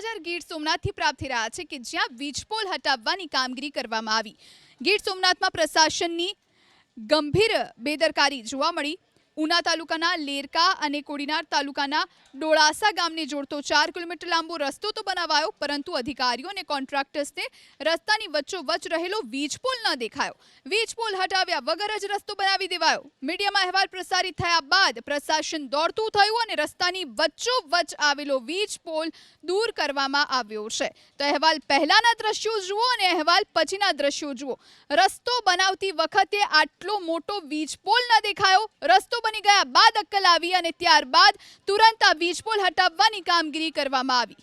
સમાચાર ગીર સોમનાથથી પ્રાપ્ત થઈ રહ્યા છે કે જ્યાં વીજપોલ હટાવવાની કામગીરી કરવામાં આવી. ગીર સોમનાથમાં પ્રશાસનની ગંભીર બેદરકારી જોવા મળી. ઉના તાલુકાના લેરકા અને કોડીનાર તાલુકાના ડોળાસા ગામને જોડતો ચાર કિલોમીટર લાંબો રસ્તો તો બનાવાયો, પરંતુ અધિકારીઓ અને કોન્ટ્રાક્ટર્સને રસ્તાની વચ્ચોવચ્ચ રહેલો વીજપોલ ન દેખાયો. વીજપોલ હટાવ્યા વગર જ રસ્તો બનાવી દેવાયો. મીડિયામાં અહેવાલ પ્રસારિત થયા બાદ પ્રશાસન દોડતું થયું અને રસ્તાની વચ્ચોવચ્ચ આવેલો વીજપોલ દૂર કરવામાં આવ્યો છે. તો અહેવાલ પહેલાના દ્રશ્યો જુઓ અને અહેવાલ પછીના દ્રશ્યો જુઓ. રસ્તો બનાવતી વખતે આટલો મોટો વીજપોલ ન દેખાયો, રસ્તો બની ગયા બાદ અક્કલ આવી અને ત્યારબાદ તુરંત આ વીજપોલ હટાવવાની કામગીરી કરવામાં આવી.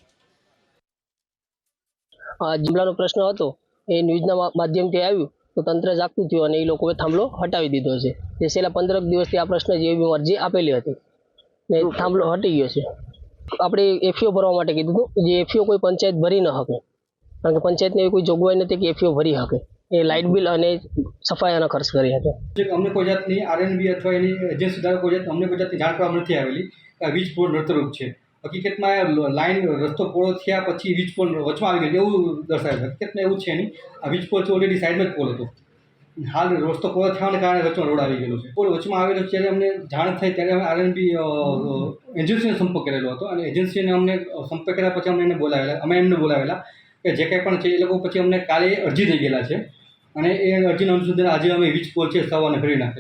આ જિલ્લાનો પ્રશ્ન હતો, એ ન્યૂઝના માધ્યમથી આવ્યું, તો તંત્ર જાગતું થયું અને એ લોકોએ થાંભલો હટાવી દીધો છે. જે છેલ્લા પંદરક દિવસથી આ પ્રશ્ન જેવી અરજી આપેલી હતી, ને થાંભલો હટી ગયો છે. આપણે એફીઓ ભરવા માટે કીધું હતું, જે એફીઓ કોઈ પંચાયત ભરી ન શકે. કારણ કે પંચાયતની એવી કોઈ જોગવાઈ નથી કે એફીઓ ભરી શકે. એ લાઇટ બિલ અને સફાયાનો ખર્ચ કરી હતો. અમને કોઈ જાતની આરએનબી અથવા એની એજન્સી દ્વારા કોઈ જાત અમને કોઈ જાતની જાણ કરવામાં નથી આવેલી. વીજ પોલ નડતરૂપ છે. હકીકતમાં લાઇન રસ્તો પોળો થયા પછી વીજ પોલ વચમાં આવી ગયો એવું દર્શાવે હકીકતમાં એવું છે નહીં. આ વીજ પોલ છે ઓલરેડી સાઈડમાં જ પોલ હતો. હાલ રસ્તો પોળો થવાને કારણે વચમાં રોડ આવી ગયેલો છે. પોલ વચમાં આવેલો જ્યારે અમને જાણ થઈ ત્યારે અમે આરએનબી એજન્સીનો સંપર્ક કરેલો હતો. અને એજન્સીને અમને સંપર્ક કર્યા પછી અમને એને બોલાવેલા. અમે એમને બોલાવેલા કે જે કંઈ પણ છે એ લોકો પછી અમને કાલે અરજી થઈ ગયેલા છે. અને એ અરજીના સુધી આજે અમે વીજ પોલ છે સવાને કરી નાખેલો.